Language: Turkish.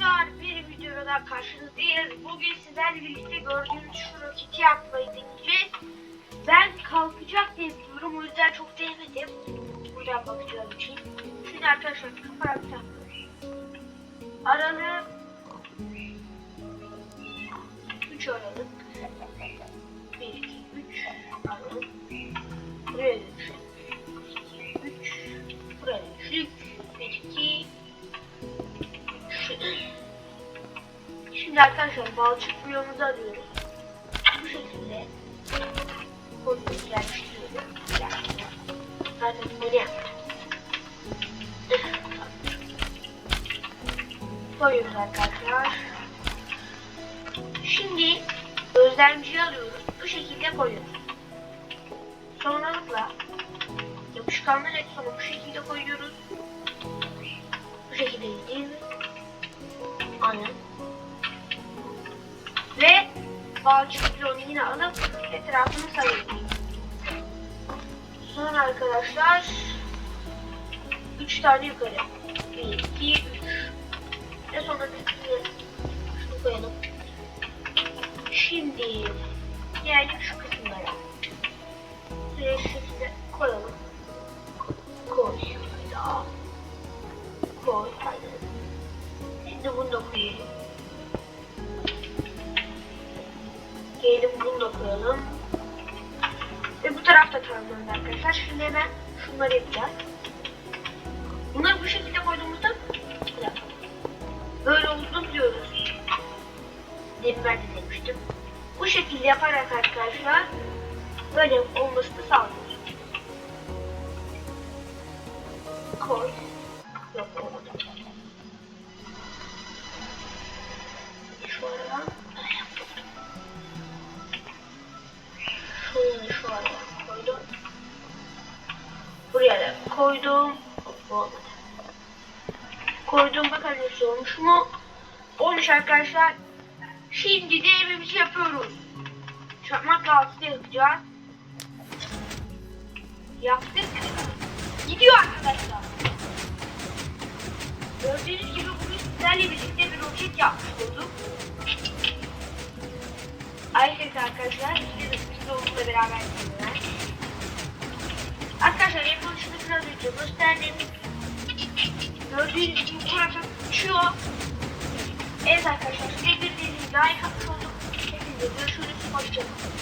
arkadaşlar bir videoda karşınızdayız. Bugün sizlerle birlikte gördüğünüz şu roketi yapmayı deneyeceğiz. Ben kalkacak diye biliyorum o yüzden çok denemedim. Buradan bakacağım için. Şimdi arkadaşlar kapattım. Aralığı 3 aralık. Şimdi arkadaşlar balçık biyomumuzu arıyoruz. Bu şekilde kodumuzu yerleştiriyoruz. Zaten bunu yaptık. Koyuyoruz arkadaşlar. Şimdi gözlemciyi alıyoruz. Bu şekilde koyuyoruz. Sonralıkla yapışkanlar eksonu bu şekilde koyuyoruz. Balçık bloğunu yine alıp etrafını sayıyoruz. Sonra arkadaşlar 3 tane yukarı. 1, 2, 3. Ve sonra bir şunu koyalım. Şimdi geldik şu kısımlara. Şuraya şu şekilde koyalım. Koy. Daha. Koy. Aynen. Şimdi bunu da koyalım. Gelelim bunu da koyalım. Ve bu tarafta tamamlandı arkadaşlar. Şimdi hemen şunları yapacağız. Bunları bu şekilde koyduğumuzda böyle olduğunu biliyoruz. Demin ben de demiştim. Bu şekilde yaparak arkadaşlar böyle olmasını sağlıyoruz. Koy. Yok olmadı. Koydum bakalım nasıl olmuş mu? Olmuş arkadaşlar. Şimdi deneyimimizi yapıyoruz. Çakmak altı yapacağız. Yaptık. Gidiyor arkadaşlar. Gördüğünüz gibi bugün sizlerle birlikte bir roket yapmış olduk. Ayrıca arkadaşlar de siz de onunla beraber yapıyorlar. Arkadaşlar konuşunu biraz gösterdim. Gördüğünüz gibi tarafa uçuyor. Evet arkadaşlar size bir like olduk. Hepinize görüşürüz. Hoşçakalın.